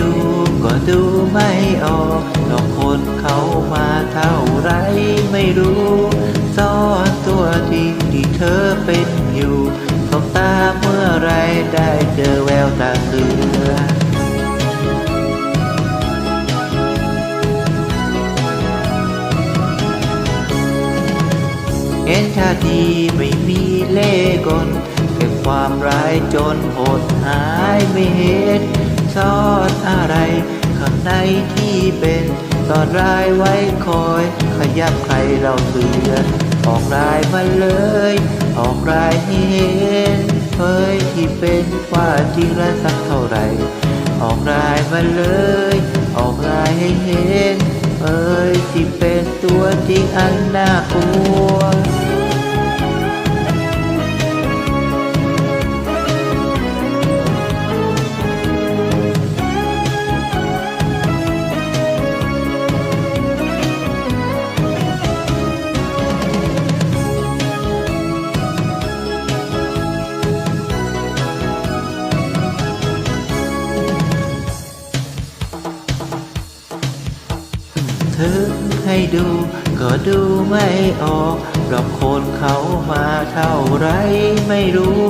ดูก็ดูไม่ออกนองคนเขามาเท่าไรไม่รู้ซ่อนตัวดีที่เธอเป็นอยู่สบตาเมื่อไรได้เจอแววตาเสือเห็นท่าทีไม่มีเล่กลเก็บความร้ายจนหดหายไม่เห็น ซ่อนอะไร ข้างในที่เป็นซอนร้ายไว้คอย ขยับใครเราเตือนออกรายมาเลย ออกรายให้เห็นเผยที่เป็นว่าจริงและสักเท่าไหร่ ออกรายมาเลย ออกรายให้เห็นเอ้ยที่เป็นตัวจริงอันน่ากลัว ถึงให้ดูก็ดูไม่ออกหรอกคนเขามาเท่าไรไม่รู้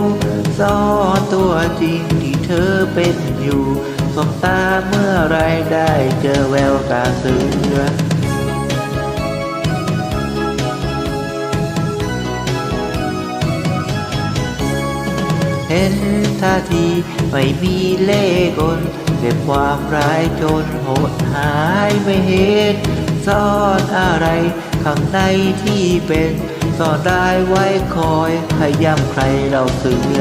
ซ่อนตัวจริงที่เธอเป็นอยู่สบตาเมื่อไรได้เจอแววตาเสือเห็นท่าทีไม่มีเล่ห์กล เก็บความร้ายจนหดหายไม่เห็นซ่อนอะไรข้างในที่เป็นซ่อนได้ไว้คอยขย้ำใครเราเสือ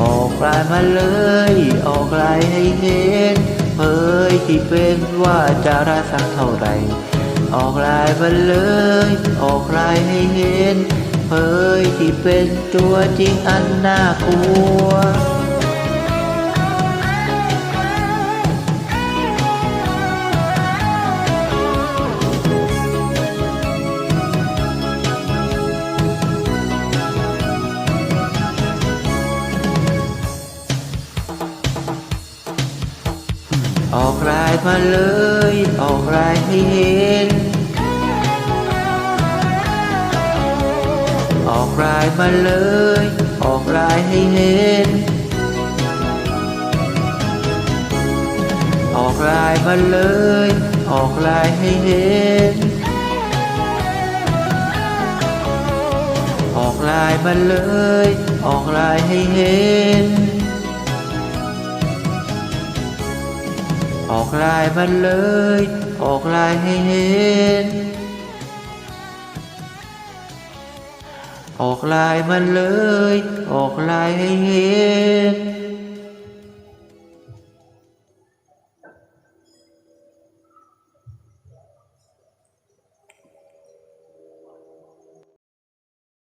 ออกลายมาเลย ออกลายให้เห็นเผยที่เป็นว่าจะรักสักเท่าไหร่ออกลายมาเลย ออกลายให้เห็นเผยที่เป็นตัวจริงอันน่ากลัวายมาเลย ออกลายให้เห็น ออกลายมาเลย ออกลายให้เห็น ออกลายมาเลย ออกลายให้เห็น ออกลายมาเลย ออกลายให้เห็น ออกลายมันเลย ออกลายให้เห็น ออกลายมันเลย ออกลายให้เห็น